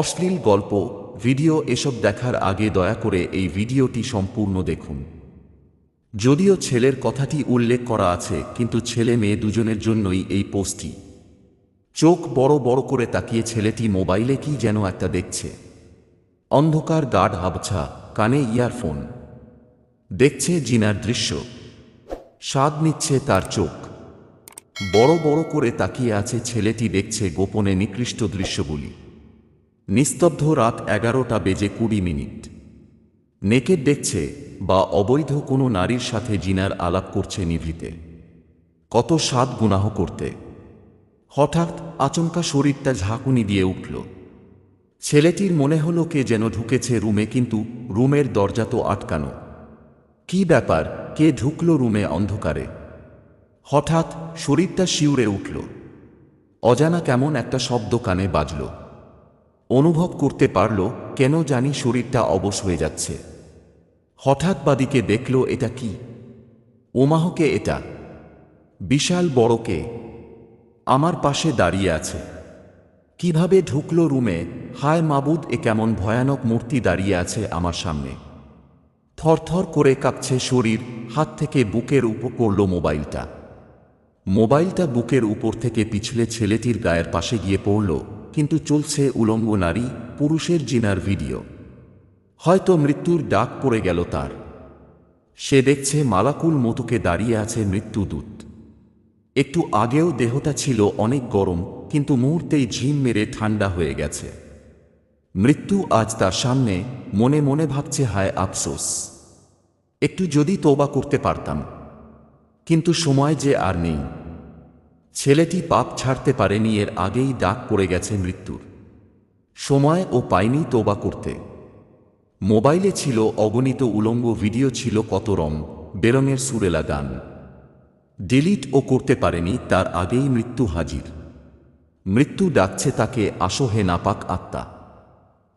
অশ্লীল গল্প, ভিডিও এসব দেখার আগে দয়া করে এই ভিডিওটি সম্পূর্ণ দেখুন। যদিও ছেলের কথাটি উল্লেখ করা আছে, কিন্তু ছেলে মেয়ে দুজনের জন্যই এই পোস্টটি। চোখ বড় বড় করে তাকিয়ে ছেলেটি মোবাইলে কি যেন একটা দেখছে। অন্ধকার গাঢ় আবছা কানে ইয়ারফোন। দেখছে জিনার দৃশ্য। স্বাদ নিচ্ছে তার চোখ। বড় বড় করে তাকিয়ে আছে ছেলেটি দেখছে গোপনে নিকৃষ্ট দৃশ্যগুলি। নিস্তব্ধ রাত এগারোটা বেজে কুড়ি মিনিট। নেকের দেখছে বা অবৈধ কোনো নারীর সাথে জিনার আলাপ করছে নিভৃতে। কত স্বাদ গুনাহ করতে। হঠাৎ আচমকা শরীরটা ঝাঁকুনি দিয়ে উঠল। ছেলেটির মনে হলো কে যেন ঢুকেছে রুমে, কিন্তু রুমের দরজা তো আটকানো। কি ব্যাপার? কে ঢুকল রুমে অন্ধকারে? হঠাৎ শরীরটা শিউরে উঠল। অজানা কেমন একটা শব্দ কানে বাজল। অনুভব করতে পারল কেন জানি শরীরটা অবশ হয়ে যাচ্ছে। হঠাৎ বাদিকে দেখল এটা কি? ওমাহকে এটা? বিশাল বড়কে আমার পাশে দাঁড়িয়ে আছে। কীভাবে ঢুকল রুমে? হায় মাবুদ, এ কেমন ভয়ানক মূর্তি দাঁড়িয়ে আছে আমার সামনে। থরথর করে কাঁপছে শরীর, হাত থেকে বুকের উপর করল মোবাইলটা। মোবাইলটা বুকের উপর থেকে পিছলে ছেলেটির গায়ের পাশে গিয়ে পড়ল। কিন্তু চলছে উলঙ্গ নারী, পুরুষের জিনার ভিডিও। হয়তো মৃত্যুর ডাক পড়ে গেল তার। সে দেখছে মালাকুল মতুকে দাঁড়িয়ে আছে মৃত্যুদূত একটু আগেও দেহটা ছিল অনেক গরম, কিন্তু মুহূর্তেই ঝিম মেরে ঠান্ডা হয়ে গেছে। মৃত্যু আজ তার সামনে মনে মনে ভাবছে, হায় আফসোস। একটু যদি তোবা করতে পারতাম। কিন্তু সময় যে আর নেই। ছেলেটি পাপ ছাড়তে পারেনি, এর আগেই ডাক পড়ে গেছে মৃত্যুর। সময় ও পায়নি তোবা করতে। মোবাইলে ছিল অগণিত উলঙ্গ ভিডিও ছিল কত রং, বেরঙের সুরেলা গান। ডিলিট ও করতে পারেনি, তার আগেই মৃত্যু হাজির। মৃত্যু ডাকছে তাকে, আসো হে নাপাক আত্মা।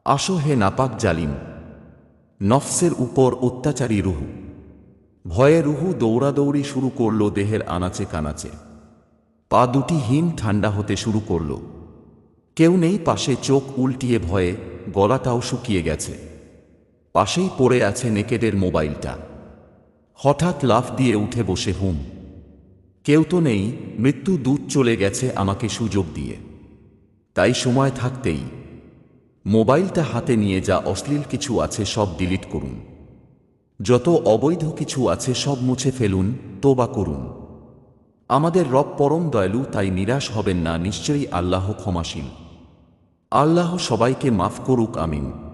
আসো হে নাপাক জালিম। নফসের উপর অত্যাচারী রুহু। ভয়ে রুহু দৌড়াদৌড়ি শুরু করল দেহের আনাচে কানাচে। পা দুটি হিম ঠান্ডা হতে শুরু করল। কেউ নেই পাশে চোখ উল্টিয়ে ভয়ে, গলাটাও শুকিয়ে গেছে। পাশেই পড়ে আছে নেকেডের মোবাইলটা। হঠাৎ লাফ দিয়ে উঠে বসে হুম। কেউ তো নেই, মৃত্যু দূর চলে গেছে আমাকে সুযোগ দিয়ে। তাই সময় থাকতেই। মোবাইলটা হাতে নিয়ে যা অশ্লীল কিছু আছে সব ডিলিট করুন। যত অবৈধ কিছু আছে সব মুছে ফেলুন, তোবা করুন। আমাদের রব পরম দয়ালু, তাই নিরাশ হবেন না, নিশ্চয়ই আল্লাহ ক্ষমাসীন। আল্লাহ সবাইকে মাফ করুক, আমিন।